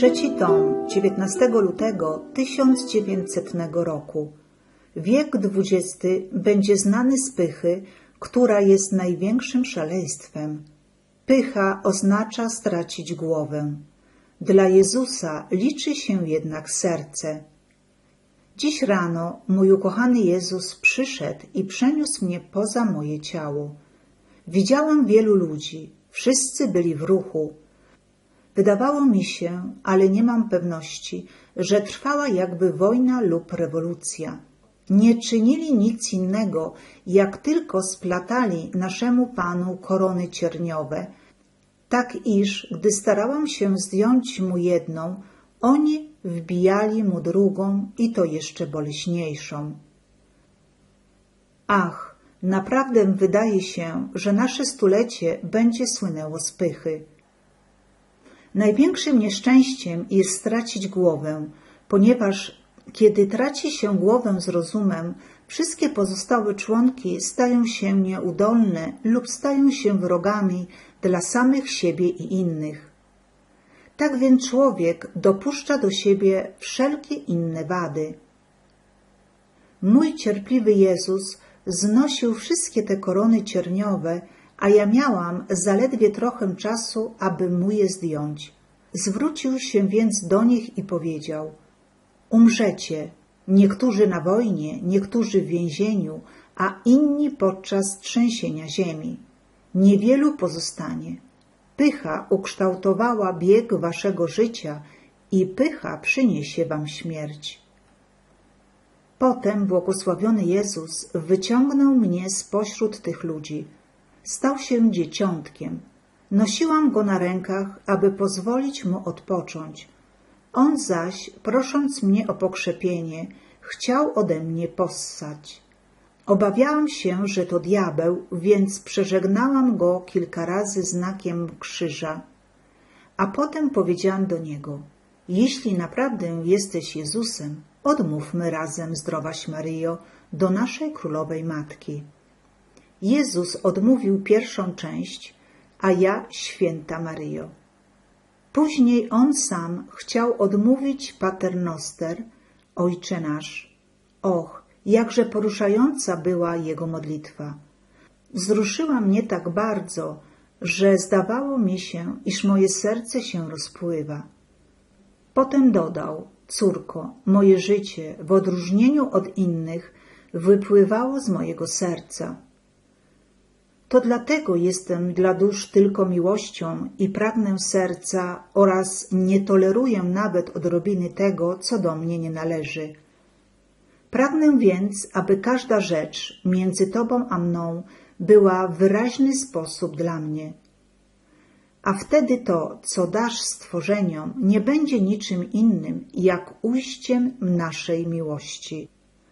Trzeci tom 19 lutego 1900 roku. Wiek XX będzie znany z pychy, która jest największym szaleństwem. Pycha oznacza stracić głowę. Dla Jezusa liczy się jednak serce. Dziś rano mój ukochany Jezus przyszedł i przeniósł mnie poza moje ciało. Widziałam wielu ludzi, wszyscy byli w ruchu. Wydawało mi się, ale nie mam pewności, że trwała jakby wojna lub rewolucja. Nie czynili nic innego, jak tylko splatali naszemu Panu korony cierniowe, tak iż, gdy starałam się zdjąć mu jedną, oni wbijali mu drugą i to jeszcze boleśniejszą. Ach, naprawdę wydaje się, że nasze stulecie będzie słynęło z pychy. Największym nieszczęściem jest stracić głowę, ponieważ kiedy traci się głowę z rozumem, wszystkie pozostałe członki stają się nieudolne lub stają się wrogami dla samych siebie i innych. Tak więc człowiek dopuszcza do siebie wszelkie inne wady. Mój cierpliwy Jezus znosił wszystkie te korony cierniowe, a ja miałam zaledwie trochę czasu, aby mu je zdjąć. Zwrócił się więc do nich i powiedział: Umrzecie, niektórzy na wojnie, niektórzy w więzieniu, a inni podczas trzęsienia ziemi. Niewielu pozostanie. Pycha ukształtowała bieg waszego życia i pycha przyniesie wam śmierć. Potem błogosławiony Jezus wyciągnął mnie spośród tych ludzi. Stał się dzieciątkiem. Nosiłam go na rękach, aby pozwolić mu odpocząć. On zaś, prosząc mnie o pokrzepienie, chciał ode mnie possać. Obawiałam się, że to diabeł, więc przeżegnałam go kilka razy znakiem krzyża. A potem powiedziałam do niego, jeśli naprawdę jesteś Jezusem, odmówmy razem, zdrowaś Maryjo, do naszej królowej matki. Jezus odmówił pierwszą część, a ja święta Maryjo. Później on sam chciał odmówić paternoster, Ojcze nasz. Och, jakże poruszająca była jego modlitwa. Wzruszyła mnie tak bardzo, że zdawało mi się, iż moje serce się rozpływa. Potem dodał, córko, moje życie, w odróżnieniu od innych, wypływało z mojego serca. To dlatego jestem dla dusz tylko miłością i pragnę serca oraz nie toleruję nawet odrobiny tego, co do mnie nie należy. Pragnę więc, aby każda rzecz między Tobą a mną była w wyraźny sposób dla mnie. A wtedy to, co dasz stworzeniom, nie będzie niczym innym, jak ujściem naszej miłości.